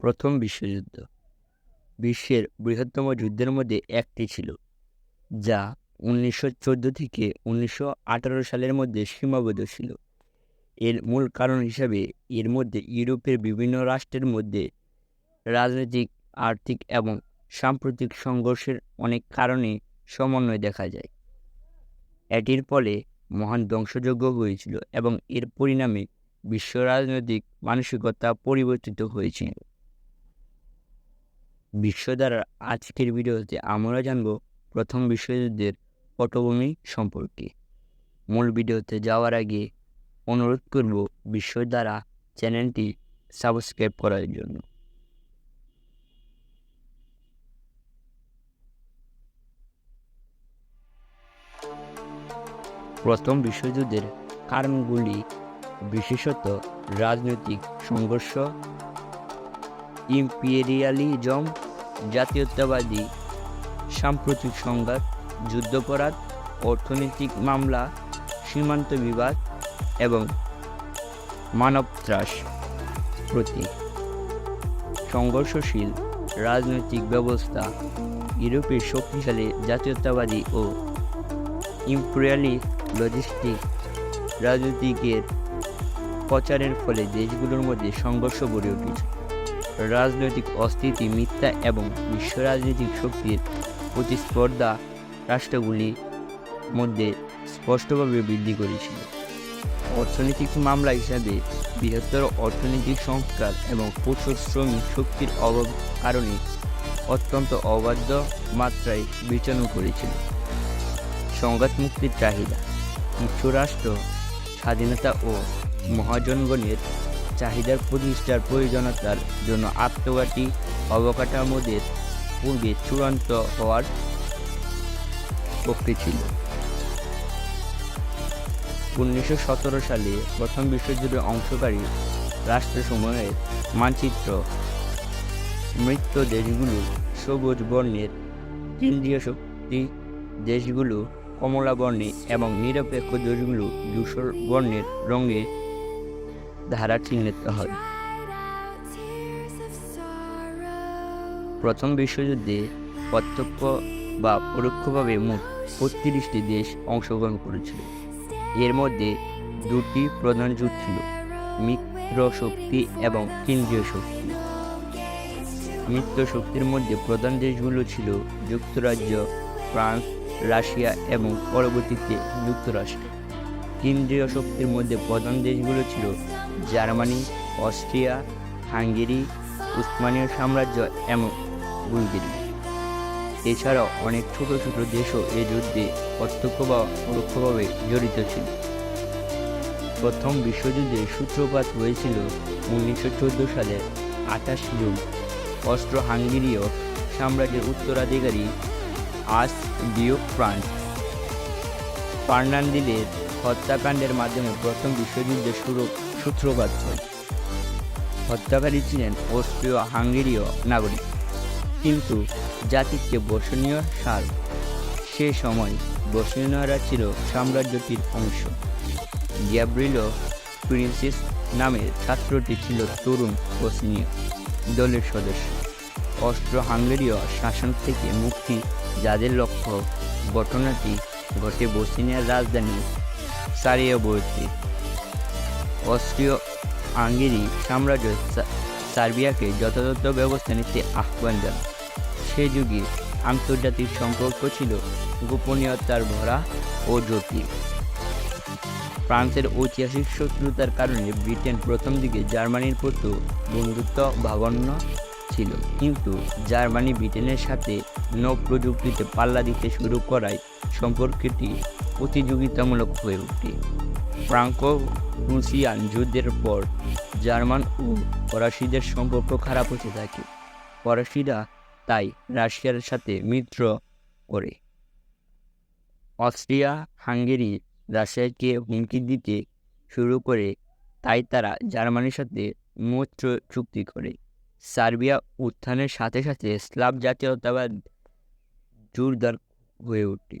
প্রথম বিশ্বযুদ্ধ। বিশ্বের বৃহত্তম যুদ্ধের মধ্যে একটি ছিল, যা উনিশশো চোদ্দ থেকে উনিশশো আঠারো সালের মধ্যে সীমাবদ্ধ ছিল। এর মূল কারণ হিসাবে এর মধ্যে ইউরোপের বিভিন্ন রাষ্ট্রের মধ্যে রাজনৈতিক, আর্থিক এবং সাম্প্রতিক সংঘর্ষের অনেক কারণে সমন্বয় দেখা যায়। এটির ফলে মহান ধ্বংসযজ্ঞ হয়েছিল এবং এর পরিণামে বিশ্ব রাজনৈতিক মানসিকতা পরিবর্তিত হয়েছিল বিশ্ব দ্বারা আজকের ভিডিওতে আমরা জানব প্রথম বিশ্বযুদ্ধের পটভূমি সম্পর্কে। মূল ভিডিওতে যাওয়ার আগে অনুরোধ করব বিশ্ব দ্বারা চ্যানেলটি সাবস্ক্রাইব করার জন্য। প্রথম বিশ্বযুদ্ধের কারণগুলি বিশেষত রাজনৈতিক সংঘর্ষ ইম্পিরিয়ালিজম জাতীয়তাবাদী, সাম্প্রতিক সংঘাত, যুদ্ধাপরাধ, অর্থনৈতিক মামলা, সীমান্ত বিবাদ এবং মানবত্রাস প্রতি সংঘর্ষশীল রাজনৈতিক ব্যবস্থা ইউরোপের শক্তিশালী জাতীয়তাবাদী ও ইম্পেরিয়ালি লজিস্টিক রাজনীতিকের প্রচারের ফলে দেশগুলোর মধ্যে সংঘর্ষ গড়ে উঠেছে। রাজনৈতিক অস্থিতি, মিথ্যা এবং বিশ্ব রাজনৈতিক শক্তির প্রতিস্পর্ধা রাষ্ট্রগুলির মধ্যে স্পষ্টভাবে বৃদ্ধি করেছিল। অর্থনৈতিক মামলা হিসাবে বৃহত্তর অর্থনৈতিক সংস্কার এবং প্রচুর শ্রমিক শক্তির অভাব কারণে অত্যন্ত অবাধ্য মাত্রায় বিচরণ করেছিল। সংঘাত মুক্তির চাহিদা কিছু রাষ্ট্র স্বাধীনতা ও মহাজনগণের চাহিদার প্রতিষ্ঠার প্রয়োজনীয়তার জন্য আত্মঘাতী অবকাঠামোদের পূর্বে চূড়ান্ত হওয়ার পক্ষে ছিল। উনিশশো সতেরো সালে প্রথম বিশ্বযুদ্ধে অংশকারী রাষ্ট্রসমূহের মানচিত্র মৃত দেশগুলো সবুজ বর্ণের কেন্দ্রীয় শক্তি দেশগুলো কমলা বর্ণে এবং নিরপেক্ষ দেশগুলো ধূসর বর্ণের রঙে ধারা চিহ্নিত হয় প্রথম বিশ্বযুদ্ধে প্রত্যক্ষ বা পরোক্ষভাবে মোট বত্রিশটি দেশ অংশগ্রহণ করেছিল। এর মধ্যে দুটি প্রধান জোট ছিল, মিত্র শক্তি এবং কেন্দ্রীয় শক্তি। মিত্র শক্তির মধ্যে প্রধান দেশগুলো ছিল যুক্তরাজ্য, ফ্রান্স, রাশিয়া এবং পরবর্তীতে যুক্তরাষ্ট্র। কেন্দ্রীয় শক্তির মধ্যে প্রধান দেশগুলো ছিল জার্মানি, অস্ট্রিয়া, হাঙ্গেরি, উসমানীয় সাম্রাজ্য এবং বুলগেরি। এছাড়াও অনেক ছোট ছোট দেশও এ যুদ্ধে প্রত্যক্ষ বা পরোক্ষভাবে জড়িত ছিল। প্রথম বিশ্বযুদ্ধের সূত্রপাত হয়েছিল উনিশশো চোদ্দ সালের আঠাশ জুন। অস্ট্রো হাঙ্গেরীয় সাম্রাজ্যের উত্তরাধিকারী আস ডিও ফ্রান্স। ফার্নান্দিলের হত্যাকাণ্ডের মাধ্যমে প্রথম বিশ্বযুদ্ধের শুরু সূত্রপাত হয় হত্যাকারী ছিলেন অস্ট্রীয় হাঙ্গেরীয় নাগরিক। কিন্তু জাতিকে বসনীয় সার সে সময় বসনীয়রা ছিল সাম্রাজ্যটির অংশ। গ্যাব্রিলো প্রিন্সেস নামের ছাত্রটি ছিল তরুণ বসনীয় দলের সদস্য। অস্ট্রো হাঙ্গেরীয় শাসন থেকে মুক্তি যাদের লক্ষ্য, ঘটনাটি ঘটে বসিনিয়ার রাজধানী সারিয়াবর্তী অস্ট্রীয় আঙ্গেরি সাম্রাজ্য সার্বিয়াকে যথাযথ ব্যবস্থা নিতে আহ্বান জানায়। সে যুগে আন্তর্জাতিক সম্পর্ক ছিল গোপনীয়তার ভরা ও জটিল। ফ্রান্সের ঐতিহাসিক শত্রুতার কারণে ব্রিটেন প্রথম দিকে জার্মানির প্রতি বন্ধুত্ব ভাবান্য ছিল। কিন্তু জার্মানি ব্রিটেনের সাথে নৌ প্রযুক্তিতে পাল্লা দিতে শুরু করায় সম্পর্কটি প্রতিযোগিতামূলক হয়ে ওঠে ফ্রাঙ্কো রুশিয়ান যুদ্ধের পর জার্মান ও ফরাসিদের সম্পর্ক খারাপ হতে থাকে। ফরাসিরা তাই রাশিয়ার সাথে মিত্র করে। অস্ট্রিয়া, হাঙ্গেরি রাশিয়াকে হুমকি দিতে শুরু করে, তাই তারা জার্মানির সাথে মৈত্র চুক্তি করে। সার্বিয়া উত্থানের সাথে সাথে স্লাভ জাতীয়তাবাদ জোরদার হয়ে ওঠে।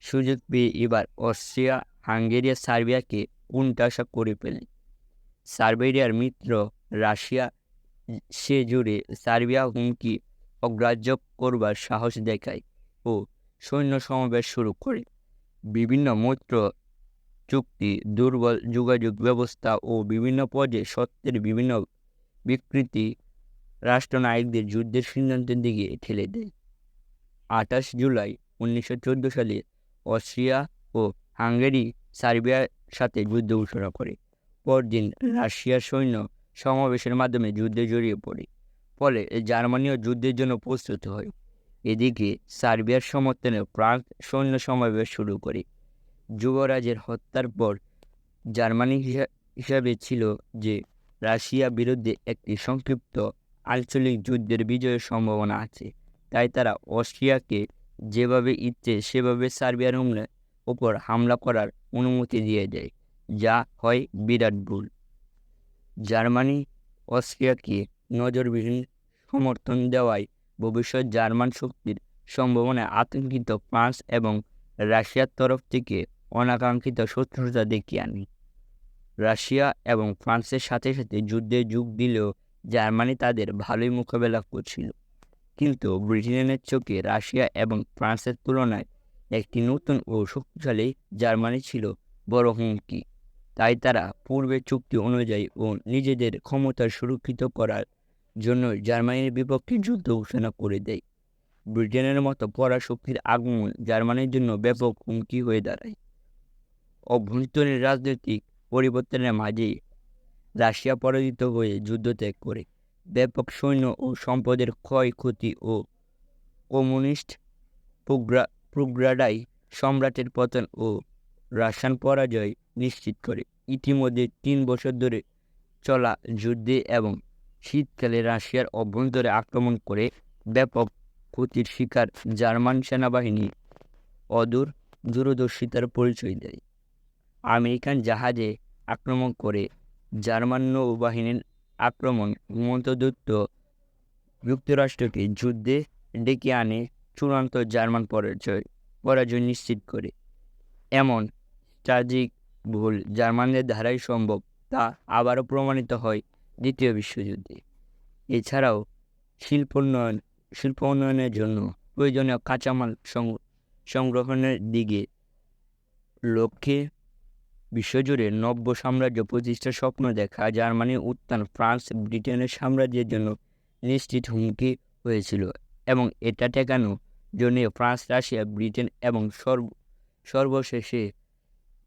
সুযোগ পেয়ে এবার অস্ট্রিয়া হাঙ্গেরিয়া, সার্বিয়াকে কোণঠাসা করে ফেলে। সার্বেরিয়ার মিত্র রাশিয়া সে জুড়ে সার্বিয়া হুমকি অগ্রাহ্য করবার সাহস দেখায় ও সৈন্য সমাবেশ শুরু করে। বিভিন্ন মৈত্র চুক্তি, দুর্বল যোগাযোগ ব্যবস্থা ও বিভিন্ন পর্যায়ে সত্যের বিভিন্ন বিকৃতি রাষ্ট্রনায়কদের যুদ্ধের সিদ্ধান্তের দিকে ঠেলে দেয়। আঠাশ জুলাই উনিশশো চোদ্দ সালে অস্ট্রিয়া ও হাঙ্গেরি, সার্বিয়ার সাথে যুদ্ধ ঘোষণা করে। পরদিন রাশিয়ার সৈন্য সমাবেশের মাধ্যমে যুদ্ধে জড়িয়ে পড়ে। ফলে জার্মানিও যুদ্ধের জন্য প্রস্তুত হয়। এদিকে সার্বিয়ার সমর্থনে ফ্রান্স সৈন্য সমাবেশ শুরু করে। যুবরাজের হত্যার পর জার্মানি হিসা- হিসাবে ছিল যে রাশিয়া বিরুদ্ধে একটি সংক্ষিপ্ত আঞ্চলিক যুদ্ধের বিজয়ের সম্ভাবনা আছে। তাই তারা অস্ট্রিয়াকে যেভাবে ইচ্ছে সেভাবে সার্বিয়ার হামলা ওপর হামলা করার অনুমতি দিয়ে দেয়, যা হয় বিরাট ভুল। জার্মানি, অস্ট্রিয়াকে নজরবিহীন সমর্থন দেওয়ায় ভবিষ্যৎ জার্মান শক্তির সম্ভাবনায় আতঙ্কিত ফ্রান্স এবং রাশিয়ার তরফ থেকে অনাকাঙ্ক্ষিত শত্রুতা দেখিয়ে আনি। রাশিয়া এবং ফ্রান্সের সাথে সাথে যুদ্ধে যোগ দিলেও জার্মানি তাদের ভালোই মোকাবেলা করছিল। কিন্তু ব্রিটেনের চোখে রাশিয়া এবং ফ্রান্সের তুলনায় একটি নতুন ও শক্তিশালী জার্মানি ছিল বড় হুমকি। তাই তারা পূর্বের চুক্তি অনুযায়ী ও নিজেদের ক্ষমতা সুরক্ষিত করার জন্য জার্মানির বিপক্ষে যুদ্ধ ঘোষণা করে দেয়। ব্রিটেনের মতো পরাশক্তির আগমন জার্মানির জন্য ব্যাপক হুমকি হয়ে দাঁড়ায়। অভ্যন্তরীণ রাজনৈতিক পরিবর্তনের মাঝে রাশিয়া পরাজিত হয়ে যুদ্ধ ত্যাগ করে। ব্যাপক সৈন্য ও সম্পদের ক্ষয়ক্ষতি ও কমিউনিস্ট প্রোগ্রা প্রোগ্রাডাই সম্রাটের পতন ও রাশিয়ান পরাজয় নিশ্চিত করে। ইতিমধ্যে তিন বছর ধরে চলা যুদ্ধে এবং শীতকালে রাশিয়ার অভ্যন্তরে আক্রমণ করে ব্যাপক ক্ষতির শিকার জার্মান সেনাবাহিনী অদূর দূরদর্শিতার পরিচয় দেয়। আমেরিকান জাহাজে আক্রমণ করে জার্মান নৌবাহিনীর আক্রমণ হিমন্তদত্ত যুক্তরাষ্ট্রকে যুদ্ধে ডেকে আনে চূড়ান্ত জার্মান পরাজয় পরাজয় নিশ্চিত করে। এমন ট্রাজিক ভুল জার্মানদের দ্বারাই সম্ভব, তা আবারও প্রমাণিত হয় দ্বিতীয় বিশ্বযুদ্ধে। এছাড়াও শিল্প উন্নয়ন, শিল্প উন্নয়নের জন্য প্রয়োজনীয় কাঁচামাল সংগ্রহণের দিকে লক্ষ্যে বিশ্বজুড়ে নব্য সাম্রাজ্য প্রতিষ্ঠার স্বপ্ন দেখা জার্মানির উত্থান ফ্রান্স, ব্রিটেনের সাম্রাজ্যের জন্য নিশ্চিত হুমকি হয়েছিল এবং এটা ঠেকানোর জন্য ফ্রান্স, রাশিয়া, ব্রিটেন এবং সর্ব, সর্বশেষে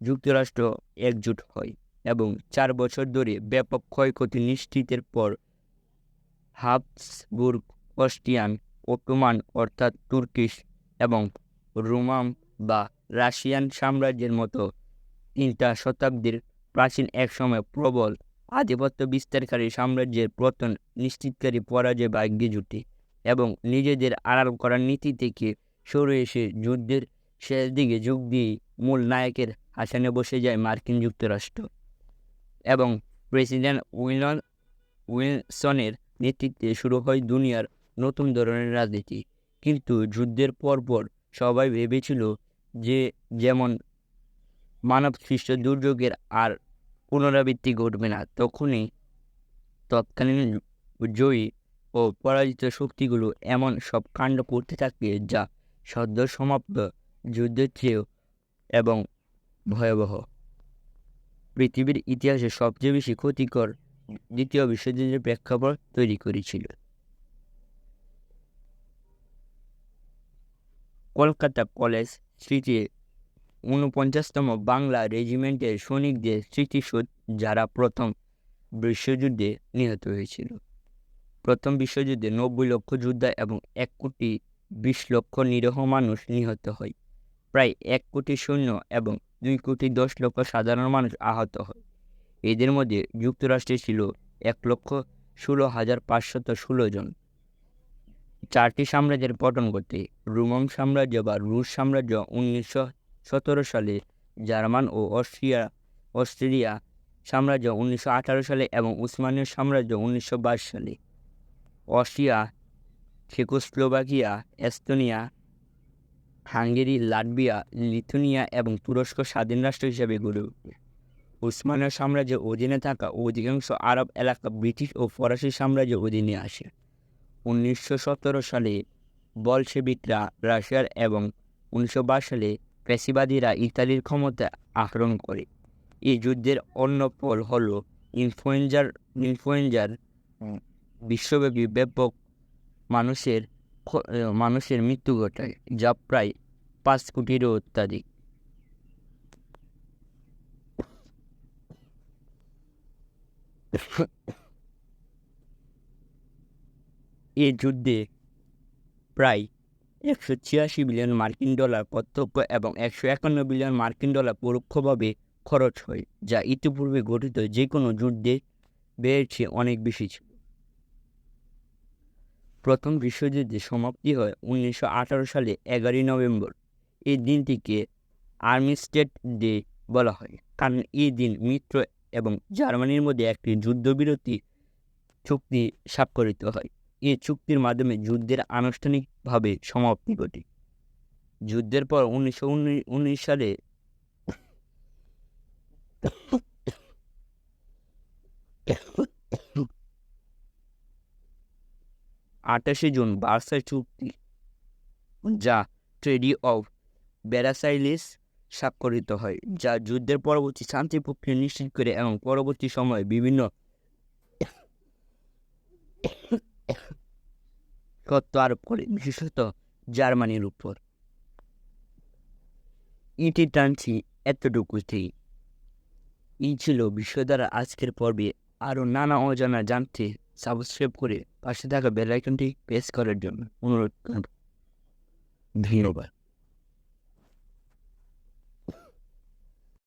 যুক্তরাষ্ট্র একজোট হয় এবং চার বছর ধরে ব্যাপক ক্ষয়ক্ষতি নিশ্চিতের পর হাবসবুর্গ অস্ট্রিয়ান ওটোমান অর্থাৎ তুর্কিশ এবং রোমাম বা রাশিয়ান সাম্রাজ্যের মতো তিনটা শতাব্দীর প্রাচীন একসময় প্রবল আধিপত্য বিস্তারকারী সাম্রাজ্যের পতন নিশ্চিতকারী পরাজয় ভাগ্যে জুটে। এবং নিজেদের আড়াল করার নীতি থেকে সরে এসে যুদ্ধের শেষ দিকে যোগ দিয়ে মূল নায়কের আসনে বসে যায় মার্কিন যুক্তরাষ্ট্র এবং প্রেসিডেন্ট উইলন উইলসনের নেতৃত্বে শুরু হয় দুনিয়ার নতুন ধরনের রাজনীতি। কিন্তু যুদ্ধের পরপর সবাই ভেবেছিল যে যেমন মানব সৃষ্ট দুর্যোগের আর পুনরাবৃত্তি ঘটবে না, তখনই তৎকালীন জয়ী ও পরাজিত শক্তিগুলো এমন সব কাণ্ড করতে থাকে যা সদ্য সমাপ্ত যুদ্ধের চেয়েও এবং ভয়াবহ। পৃথিবীর ইতিহাসে সবচেয়ে বেশি ক্ষতিকর দ্বিতীয় বিশ্বযুদ্ধের প্রেক্ষাপট তৈরি করেছিল। কলকাতা কলেজ স্মৃতি ঊনপঞ্চাশতম বাংলা রেজিমেন্টের সৈনিকদের স্মৃতিসৌধ যারা প্রথম বিশ্বযুদ্ধে নিহত হয়েছিল। প্রথম বিশ্বযুদ্ধে নব্বই লক্ষ যোদ্ধা এবং এক কোটি বিশ লক্ষ নিরহ মানুষ নিহত হয়। প্রায় এক কোটি সৈন্য এবং দুই কোটি দশ লক্ষ সাধারণ মানুষ আহত হয়। এদের মধ্যে যুক্তরাষ্ট্রে ছিল এক লক্ষ ষোলো হাজার পাঁচশত ষোলো জন। চারটি সাম্রাজ্যের পতন ঘটে। রোমান সাম্রাজ্য বা রুশ সাম্রাজ্য উনিশশো সতেরো সালে, জার্মান ও অস্ট্রিয়া অস্ট্রেলিয়া সাম্রাজ্য উনিশশো আঠারো সালে এবং উসমানীয় সাম্রাজ্য উনিশশো বাইশ সালে। Austria, Czechoslovakia, Estonia, Hungary, Latvia, Lithuania এবং তুরস্ক স্বাধীন রাষ্ট্র হিসেবে গড়ে উঠবে। উসমানীয় সাম্রাজ্যের অধীনে থাকা অধিকাংশ আরব এলাকা ব্রিটিশ ও ফরাসি সাম্রাজ্যের অধীনে আসে। উনিশশো সতেরো সালে বলশেবিকরা রাশিয়ার এবং উনিশশো বাইশ সালে পেশিবাদীরা ইতালির ক্ষমতা আক্রমণ করে। এই যুদ্ধের অন্য ফল হল ইনফ্লুয়েঞ্জার ইনফ্লুয়েঞ্জার বিশ্বব্যাপী ব্যাপক মানুষের মানুষের মৃত্যু ঘটায়, যা প্রায় পাঁচ কোটিরও অত্যাধিক। এ যুদ্ধে প্রায় একশো ছিয়াশি বিলিয়ন মার্কিন ডলার প্রত্যক্ষ এবং একশো একান্ন বিলিয়ন মার্কিন ডলার পরোক্ষভাবে খরচ হয়, যা ইতিপূর্বে গঠিত যে কোনো যুদ্ধে বেড়েছে অনেক বেশি ছিল। প্রথম বিশ্বযুদ্ধের সমাপ্তি হয় উনিশশো আঠারো সালে এগারোই নভেম্বর। এই দিনটিকে আর্মি স্টেট ডে বলা হয়। কারণ এই দিন মিত্র এবং জার্মানির মধ্যে একটি যুদ্ধবিরতি চুক্তি স্বাক্ষরিত হয়। এই চুক্তির মাধ্যমে যুদ্ধের আনুষ্ঠানিকভাবে সমাপ্তি ঘটে। যুদ্ধের পর উনিশশো উনিশ সালে আঠাশে জুন বার্সাই চুক্তি। যা ট্রেডি অফ ব্যারাসাইলিস স্বাক্ষরিত হয়, যা যুদ্ধের পরবর্তী শান্তি প্রক্রিয়া নিশ্চিত করে এবং পরবর্তী সময়ে বিভিন্ন সত্য আরোপ করে, বিশেষত জার্মানির উপর। ইটি টানছি এতটুকুতেই। এই ছিল বিশ্ব দ্বারা আজকের পর্বে। আরও নানা অজানা জানতে সাবস্ক্রাইব করে পাশে থাকা বেল আইকনটি প্রেস করার জন্য অনুরোধ। ধন্যবাদ।